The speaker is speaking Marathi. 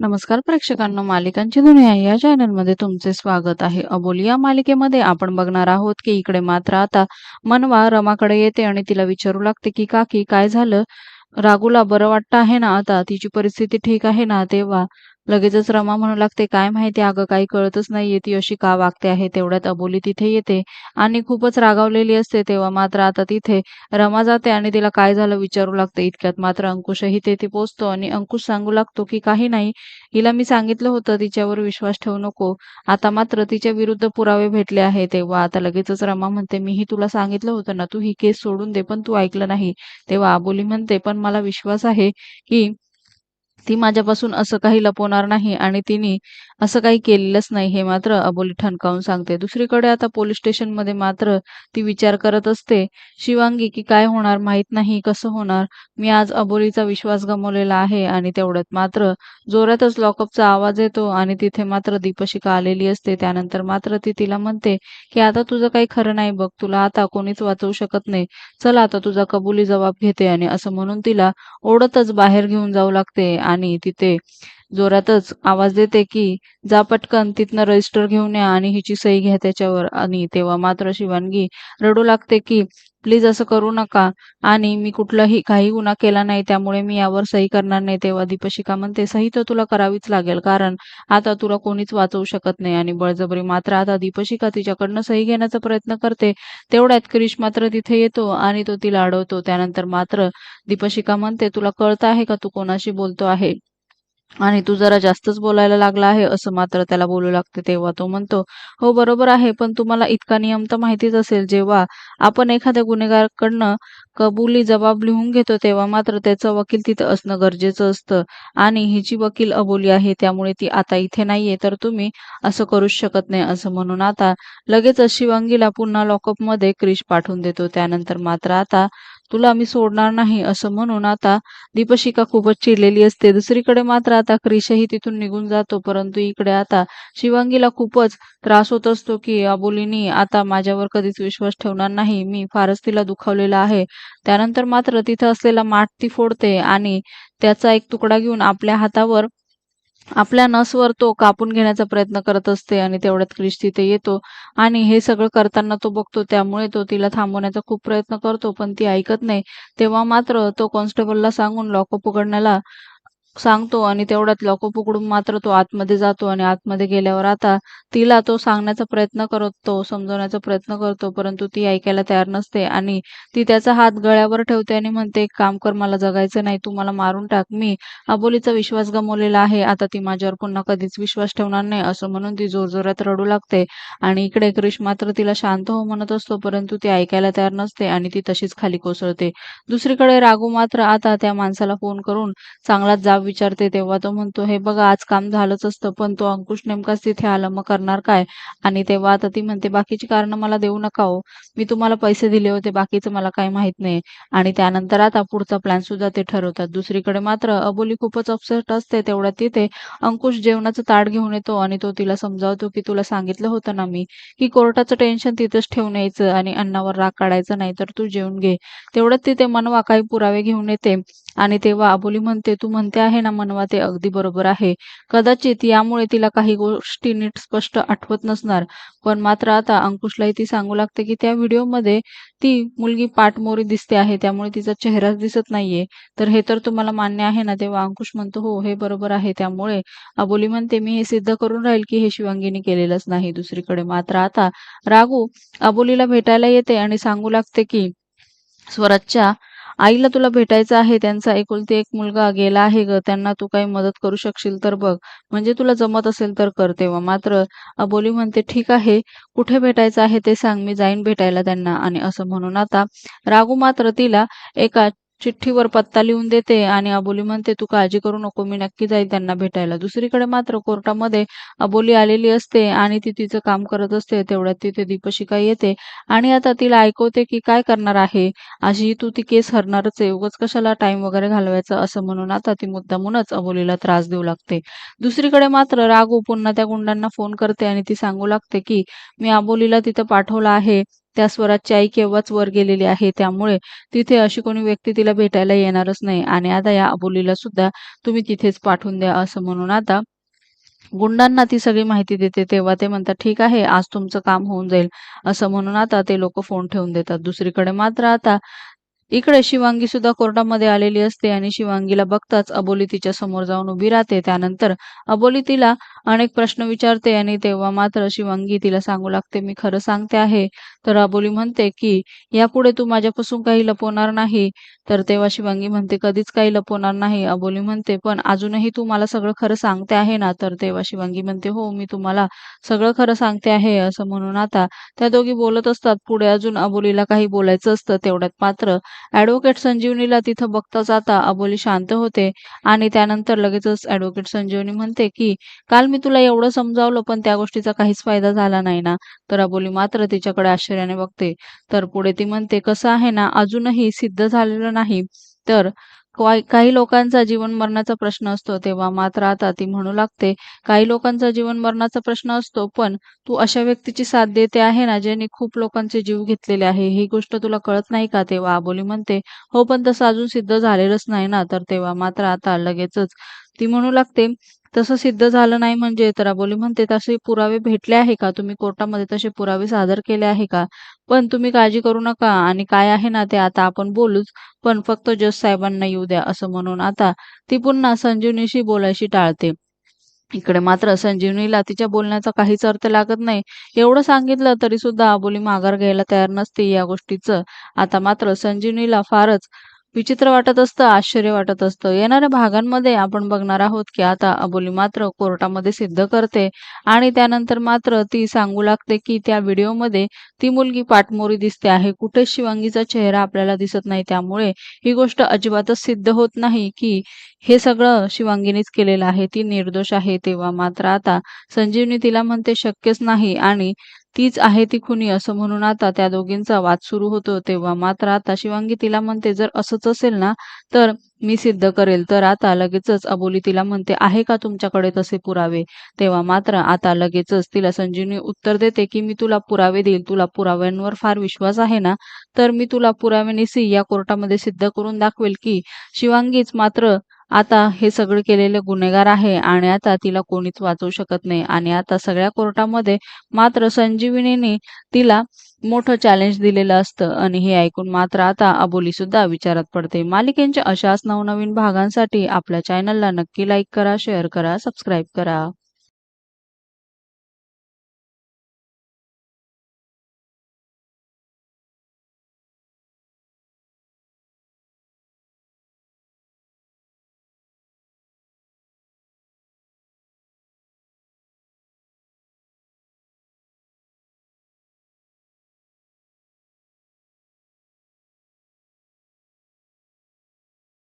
नमस्कार प्रेक्षकांनो मालिकांची दुनिया या चॅनलमध्ये तुमचे स्वागत आहे. अबोली या मालिकेमध्ये आपण बघणार आहोत की इकडे मात्र आता मनवा रमाकडे येते आणि तिला विचारू लागते की काकी काय झालं? रागूला बरं वाटतं आहे ना आता? तिची परिस्थिती ठीक आहे ना? तेव्हा लगेचच रमा म्हणू लागते काय माहिती अगं काही कळतच नाहीये ती अशी का वागते आहे तेवढ्यात अबोली तिथे येते आणि खूपच रागावलेली असते तेव्हा मात्र आता तिथे रमा जाते आणि तिला काय झालं विचारू लागते. इतक्यात मात्र अंकुशही तेथे पोचतो आणि अंकुश सांगू लागतो की काही नाही हिला मी सांगितलं होतं तिच्यावर विश्वास ठेवू नको. आता मात्र तिच्या विरुद्ध पुरावे भेटले आहे तेव्हा आता लगेचच रमा म्हणते मीही तुला सांगितलं होतं ना तू ही केस सोडून दे पण तू ऐकलं नाही. तेव्हा अबोली म्हणते पण मला विश्वास आहे की ती माझ्यापासून असं काही लपवणार नाही आणि तिने असं काही केलेलंच नाही हे मात्र अबोली ठणकावून सांगते. दुसरीकडे आता पोलीस स्टेशनमध्ये मात्र ती विचार करत असते शिवांगी की काय होणार माहीत नाही कसं होणार? मी आज अबोलीचा विश्वास गमावलेला आहे आणि तेवढ्यात मात्र जोरातच लॉकअपचा आवाज येतो आणि तिथे मात्र दीपशिका आलेली असते. त्यानंतर मात्र ती तिला म्हणते की आता तुझं काही खरं नाही बघ तुला आता कोणीच वाचवू शकत नाही. चल आता तुझा कबुली जबाब घेते आणि असं म्हणून तिला ओढतच बाहेर घेऊन जाऊ लागते आणि तिथे जोरातच आवाज देते की जा पटकन तिथनं रजिस्टर घेऊन या आणि हिची सही घ्या त्याच्यावर. आणि तेव्हा मात्र शिवानगी रडू लागते की प्लीज असं करू नका. आणि मी कुठलाही काही गुन्हा केला नाही त्यामुळे मी यावर सही करणार नाही तेव्हा दीपशिका म्हणते सही तर तुला करावीच लागेल कारण आता तुला कोणीच वाचवू शकत नाही. आणि बळजबरी मात्र आता दीपशिका तिच्याकडनं सही घेण्याचा प्रयत्न करते. तेवढ्यात क्रिश मात्र तिथे येतो आणि तो तिला अडवतो. त्यानंतर मात्र दीपशिका म्हणते तुला कळत आहे का तू कोणाशी बोलतो आहे? आणि तू जरा जास्तच बोलायला लागला आहे असं मात्र त्याला बोलू लागते तेव्हा तो म्हणतो हो बरोबर आहे पण तुम्हाला इतका नियम तर माहितीच असेल जेव्हा आपण एखाद्या गुन्हेगाराकडनं कबुली जबाब लिहून घेतो तेव्हा मात्र त्याचं वकील तिथं असणं गरजेचं असतं आणि हिची वकील अबोली आहे त्यामुळे ती आता इथे नाहीये तर तुम्ही असं करूच शकत नाही असं म्हणून आता लगेच शिवांगीला पुन्हा लॉकअपमध्ये क्रिश पाठवून देतो. त्यानंतर मात्र आता तुला मी सोडणार नाही असं म्हणून आता दीपशिका खूपच चिडलेली असते. दुसरीकडे मात्र आता क्रिशही तिथून निघून जातो परंतु इकडे आता शिवांगीला खूपच त्रास होत असतो की अबोलीनी आता माझ्यावर कधीच विश्वास ठेवणार नाही. मी फारच तिला दुखावलेला आहे. त्यानंतर मात्र तिथं असलेला माठ ती फोडते आणि त्याचा एक तुकडा घेऊन आपल्या हातावर आपल्या नसवर तो कापून घेण्याचा प्रयत्न करत असते आणि तेवढ्यात क्रिश तिथे येतो. आणि हे सगळं करताना तो बघतो त्यामुळे तो तिला थांबवण्याचा खूप प्रयत्न करतो पण ती ऐकत नाही. तेव्हा मात्र तो कॉन्स्टेबलला सांगून लॉकअप उघडण्याला सांगतो आणि तेवढ्यात लॉकअप पकडून मात्र तो आतमध्ये जातो आणि आतमध्ये गेल्यावर आता तिला तो सांगण्याचा प्रयत्न करतो समजवण्याचा प्रयत्न करतो परंतु ती ऐकायला तयार नसते आणि ती त्याचा हात गळ्यावर ठेवते आणि म्हणते एक काम कर मला जगायचं नाही तू मला मारून टाक मी अबोलीचा विश्वास गमावलेला आहे आता ती माझ्यावर पुन्हा कधीच विश्वास ठेवणार नाही असं म्हणून ती जोरजोरात रडू लागते. आणि इकडे क्रिश मात्र तिला शांत हो म्हणत असतो परंतु ती ऐकायला तयार नसते आणि ती तशीच खाली कोसळते. दुसरीकडे राघू मात्र आता त्या माणसाला फोन करून चांगलाच जाब विचारते तेव्हा तो म्हणतो हे बघा आज काम झालंच असतं पण तो अंकुश नेमकाच तिथे आला मग करणार काय? आणि तेव्हा आता ती म्हणते बाकीची कारण मला देऊ नका हो. मी तुम्हाला पैसे दिले होते बाकीचं मला काही माहीत नाही. आणि त्यानंतर आता पुढचा प्लॅन सुद्धा ते ठरवतात. दुसरीकडे मात्र अबोली खूपच अपसेट असते तेवढ्यात तिथे अंकुश जेवणाचं ताट घेऊन येतो आणि तो तिला समजावतो की तुला सांगितलं होतं ना मी की कोर्टाचं टेन्शन तिथंच ठेवून यायचं आणि अन्नावर राग काढायचं नाही तर तू जेवून घे. तेवढ्यात तिथे मनवा काही पुरावे घेऊन येते. आणि तेव्हा अबोली म्हणते तू म्हणते आहे ना मनवा ते अगदी बरोबर आहे. कदाचित यामुळे तिला काही गोष्टी नीट स्पष्ट आठवत नसणार. पण मात्र आता अंकुशलाही ती सांगू लागते की त्या व्हिडिओमध्ये ती मुलगी पाठमोरी दिसते आहे. त्यामुळे तिचा चेहराच दिसत नाहीये. तर हे तर तुम्हाला मान्य आहे ना? तेव्हा अंकुश म्हणतो हो हे बरोबर आहे. त्यामुळे अबोली म्हणते मी हे सिद्ध करून राहील की हे शिवांगीने केलेलंच नाही दुसरीकडे. मात्र आता रागू अबोलीला भेटायला येते आणि सांगू लागते की स्वराजच्या आईला तुला भेटायचं आहे त्यांचा एकुलती एक मुलगा गेला आहे ग त्यांना तू काही मदत करू शकशील तर बघ. म्हणजे तुला जमत असेल तर कर तेव्हा. मात्र अबोली म्हणते ठीक आहे कुठे भेटायचं आहे ते सांग मी जाईन भेटायला त्यांना. आणि असं म्हणून आता रागू मात्र तिला एका चिठ्ठीवर पत्ता लिहून देते आणि अबोली म्हणते तू काळजी करू नको मी नक्की जाईल त्यांना भेटायला. दुसरीकडे मात्र कोर्टामध्ये अबोली आलेली असते आणि ती तिचं काम करत असते तेवढ्यात तिथे दीपशिका येते आणि आता तिला ऐकवते की काय करणार आहे. अशी तू ती केस हरणारच आहे उगाच कशाला टाइम वगैरे घालवायचा असं म्हणून आता ती मुद्दामूनच अबोलीला त्रास देऊ लागते. दुसरीकडे मात्र रागू पुन्हा त्या गुंडांना फोन करते आणि ती सांगू लागते की मी अबोलीला तिथं पाठवलं आहे त्या स्वराजची आई केव्हाच वर गेलेली आहे त्यामुळे तिथे अशी कोणी व्यक्ती तिला भेटायला येणारच नाही. आणि आता या अबोलीला सुद्धा तुम्ही तिथेच पाठवून द्या असं म्हणून आता गुंडांना ती सगळी माहिती देते. तेव्हा ते म्हणतात ठीक आहे आज तुमचं काम होऊन जाईल. असं म्हणून आता ते लोक फोन ठेवून देतात. दुसरीकडे मात्र आता इकडे शिवांगी सुद्धा कोर्टामध्ये आलेली असते आणि शिवांगीला बघताच अबोली तिच्या समोर जाऊन उभी राहते. त्यानंतर अबोली तिला अनेक प्रश्न विचारते आणि तेव्हा मात्र शिवांगी तिला सांगू लागते. मी खरं सांगते आहे. तर अबोली म्हणते की यापुढे तू माझ्यापासून काही लपवणार नाही. तर तेव्हा शिवांगी म्हणते कधीच काही लपवणार नाही. अबोली म्हणते पण अजूनही तू मला सगळं खरं सांगते आहे ना? तर तेव्हा शिवांगी म्हणते हो मी तुम्हाला सगळं खरं सांगते आहे. असं म्हणून आता त्या दोघी बोलत असतात. पुढे अजून अबोलीला काही बोलायचं असतं. तेवढ्यात मात्र ऍडव्होकेट संजीवनीला तिथं बघता जाता अबोली शांत होते आणि त्यानंतर लगेचच ऍडव्होकेट संजीवनी म्हणते की काल मी तुला एवढं समजावलं पण त्या गोष्टीचा काहीच फायदा झाला नाही ना. तर अबोली मात्र तिच्याकडे आश्चर्याने बघते. तर पुढे ती म्हणते कसं आहे ना अजूनही सिद्ध झालेलं नाही. तर काही लोकांचा जीवन मरणाचा प्रश्न असतो तेव्हा मात्र आता ती म्हणू लागते काही लोकांचा जीवन मरणाचा प्रश्न असतो पण तू अशा व्यक्तीची साथ देते आहे ना ज्यांनी खूप लोकांचे जीव घेतलेले आहे. ही गोष्ट तुला कळत नाही का? तेव्हा आबोली म्हणते हो पण तसं अजून सिद्ध झालेलंच नाही ना. तर तेव्हा मात्र आता लगेचच ती म्हणू लागते तसं सिद्ध झालं नाही म्हणजे तर अबोली म्हणते तसे पुरावे भेटले आहे का? तुम्ही कोर्टामध्ये तसे पुरावे सादर केले आहे का? पण तुम्ही काळजी करू नका. आणि काय आहे ना ते आता आपण बोलूच. पण फक्त जज साहेबांना येऊ द्या असं म्हणून आता ती पुन्हा संजीवनीशी बोलायची टाळते. इकडे मात्र संजीवनीला तिच्या बोलण्याचा काहीच अर्थ लागत नाही. एवढं सांगितलं तरी सुद्धा आबोली माघार घ्यायला तयार नसते या गोष्टीचं. आता मात्र संजीवनीला फारच विचित्र वाटत असतं आश्चर्य वाटत असतं. येणाऱ्या भागांमध्ये आपण बघणार आहोत की आता अबोली मात्र कोर्टामध्ये सिद्ध करते आणि त्यानंतर मात्र ती सांगू लागते की त्या व्हिडिओमध्ये ती मुलगी पाठमोरी दिसते आहे. कुठे शिवांगीचा चेहरा आपल्याला दिसत नाही. त्यामुळे ही गोष्ट अजिबातच सिद्ध होत नाही की हे सगळं शिवांगीनीच केलेलं आहे. ती निर्दोष आहे. तेव्हा मात्र आता संजीवनी तिला म्हणते शक्यच नाही. आणि तीच आहे ती खुनी असं म्हणून आता त्या दोघींचा वाद सुरू होतो. तेव्हा मात्र आता शिवांगी तिला म्हणते जर असंच असेल ना तर मी सिद्ध करेल. तर आता लगेचच अबोली तिला म्हणते आहे का तुमच्याकडे तसे पुरावे? तेव्हा मात्र आता लगेचच तिला संजीवनी उत्तर देते की मी तुला पुरावे देईल. तुला पुराव्यांवर फार विश्वास आहे ना तर मी तुला पुराव्यानिशी या कोर्टामध्ये सिद्ध करून दाखवेल की शिवांगीच मात्र आता हे सगळे केलेले गुन्हेगार आहे आणि आता तिला कोणीच वाचवू शकत नाही. आणि आता सगळ्या कोर्टामध्ये मात्र संजीवनीने तिला मोठं चॅलेंज दिलेलं असतं. आणि हे ऐकून मात्र आता अबोली सुद्धा विचारात पडते. मालिकेंच्या अशाच नवनवीन भागांसाठी आपल्या चॅनलला नक्की लाईक करा शेअर करा सबस्क्राईब करा.